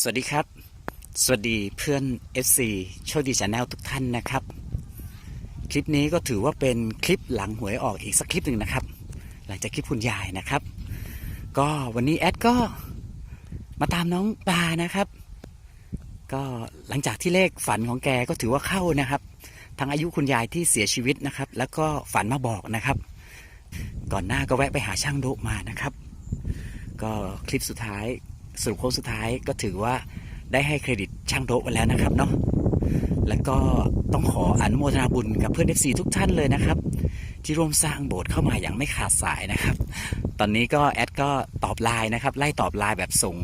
สวัสดีครับ สวัสดีเพื่อน FC โชคดีชาแนลทุกท่านนะครับ คลิปนี้ก็ถือว่าเป็นคลิปหลังหวยออกอีกสักคลิปหนึ่งนะครับ หลังจากคลิปคุณยายนะครับ ก็วันนี้แอดก็มาตามน้องปลานะครับ ก็หลังจากที่เลขฝันของแกก็ถือว่าเข้านะครับ ทั้งอายุคุณยายที่เสียชีวิตนะครับ แล้วก็ฝันมาบอกนะครับ ก่อนหน้าก็แวะไปหาช่างโดมานะครับ ก็คลิปสุดท้าย สรุปโค้งสุดท้ายก็ถือว่าได้ให้เครดิตช่างโดไปแล้วนะครับเนาะแล้วก็ต้องขออนุโมทนาบุญกับเพื่อน FC ทุกท่านเลยนะครับ ที่ร่วมสร้างโบสถ์เข้ามาอย่างไม่ขาดสายนะครับ ตอนนี้ก็แอดก็ตอบไลน์นะครับ ไล่ตอบไลน์แบบส่ง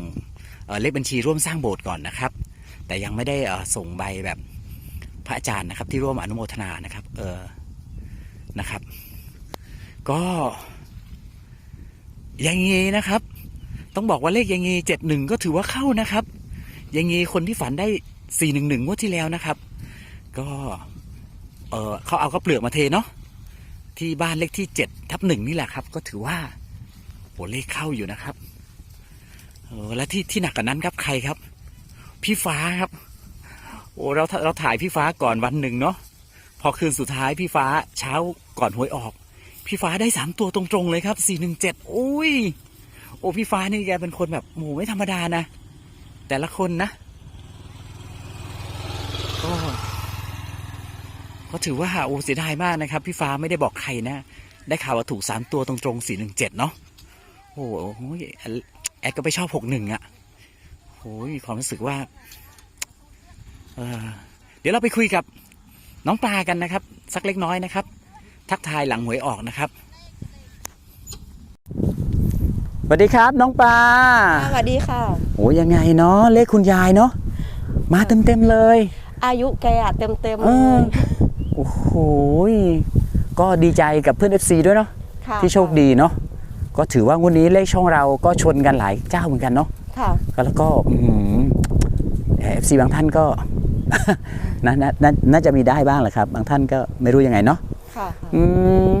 เเลขบัญชีร่วมสร้างโบสถ์ก่อนนะครับ แต่ยังไม่ได้ส่งใบแบบพระอาจารย์นะครับ ที่ร่วมอนุโมทนานะครับ เออนะครับ ก็อย่างงี้นะครับ ต้องบอกว่าเลขยังงีเจ็ดหนึ่งก็ถือว่าเข้านะครับ ยังงี้คนที่ฝันได้สี่หนึ่งหนึ่งงวดที่แล้วนะครับ ก็เออเขาเอาข้าวเปลือกมาเทเนาะที่บ้านเลขที่เจ็ดทับหนึ่งนี่แหละครับ ก็ถือว่าโหเลขเข้าอยู่นะครับเออและที่ที่หนักกว่านั้นครับใครครับ พี่ฟ้าครับ โอ้เราเราถ่ายพี่ฟ้าก่อนวันหนึ่งเนาะพอคืนสุดท้ายพี่ฟ้าเช้าก่อนหวยออก พี่ฟ้าได้สามตัวตรงๆเลยครับสี่หนึ่งเจ็ดโอ้ย โอ้พี่ฟ้านี่แกเป็นคนแบบโหไม่ธรรมดานะ แต่ละคนนะก็ก็ถือว่าโอ้เสียดายมากนะครับ พี่ฟ้าไม่ได้บอกใครนะ ได้ข่าวว่าถูกสามตัวตรงๆสี่หนึ่งเจ็ดเนาะโอ้โหแอดก็ไปชอบหกหนึ่งอะโอ้ยมีความรู้สึกว่าเออเดี๋ยวเราไปคุยกับน้องปลากันนะครับ สักเล็กน้อยนะครับ ทักทายหลังหวยออกนะครับ ส วัสดีครับน้องปลาสวัสดีค่ะโอ้ยังไงเนาะเลขคุณยายเนาะมาเต็มเต็มๆเลย อายุแกอะเต็มเต็มๆเอเลอยโอ้โหก็ดีใจกับเพื่อน FC ด้วยเนาะค่ะที่โชคดีเนาะก็ถือว่างวันนี้เลขช่องเราก็ชนกันหลายเจ้าเหมือนกันเนาะค่ะแล้วก็เอฟซีบางท่านก็นานานาน่าจะมีได้บ้างแหละครับ บางท่านก็ไม่รู้ยังไงเนาะค่ะอืม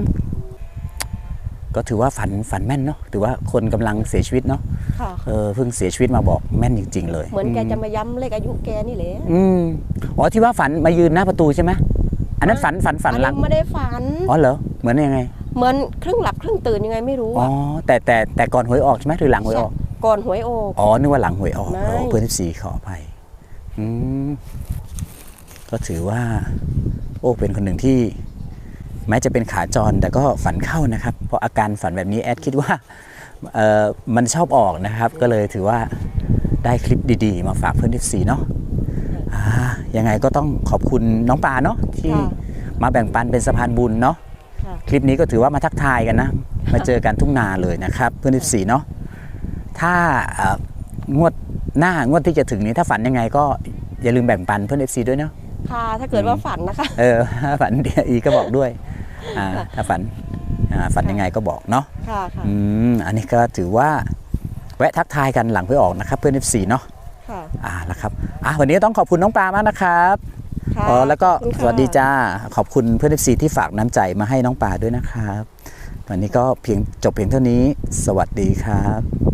ก็ถือว่าฝันฝันแม่นเนาะถือว่าคนกำลังเสียชีวิตเนาะค่ะเออเพิ่งเสียชีวิตมาบอกแม่นจริง ๆ เลย เหมือนแกจะมาย้ำเลขอายุแกนี่แหละอืมอ๋อที่ว่าฝันมายืนหน้าประตูใช่ไหมอันนั้นฝันฝันฝันอันหลันี้งไม่ได้ฝันอ๋อเหรอเหมือนยังไง เหมือนครึ่งหลับครึ่งตื่นยังไงไม่รู้อ๋ออะแต่แต่แต่ก่อนหวยออกใช่ไหมหรือหลังหวยออกก่อนหวยออกอ๋อนึกว่าหลังหวยออกไม่โอ้เพื่อนสีขออภัยอืมก็ถือว่า โอ้เป็นคนหนึ่งที่ แม้จะเป็นขาจรแต่ก็ฝันเข้านะครับ เพราะอาการฝันแบบนี้แอดคิดว่าเออมันชอบออกนะครับ ก็เลยถือว่าได้คลิปดีๆ มาฝากเพื่อนที่สีเนาะอ่ายังไงก็ต้องขอบคุณน้องปลาเนาะที่ค่ะมาแบ่งปันเป็นสะพานบุญเนาะค่ะคลิปนี้ก็ถือว่ามาทักทายกันนะ มาเจอกันทุ่งนาเลยนะครับ เพื่อน14เนาะถ้าเอ่องวดหน้างวดที่จะถึงนี้ถ้าฝันยังไงก็อย่าลืมแบ่งปันเพื่อน FC ด้วยเนาะค่ะถ้าเกิดว่าฝันนะคะ เออถ้าฝันเดี๋ยวอีก็บอกด้วย อ่าถ้าฝันอ่าฝันยังไงก็บอกเนาะค่ะค่ะอืมอันนี้ก็ถือว่าแวะทักทายกันหลังไปออกนะครับ เพื่อน FC เนาะค่ะอ่าแล้วครับอะวันนี้ต้องขอบคุณน้องปลามากนะครับค่ะอ๋อแล้วก็ขอบคุณค่ะสวัสดีจ้าขอบคุณเพื่อน FC ที่ฝากน้ำใจมาให้น้องปลาด้วยนะครับ วันนี้ก็เพียงจบเพียงเท่านี้ สวัสดีครับ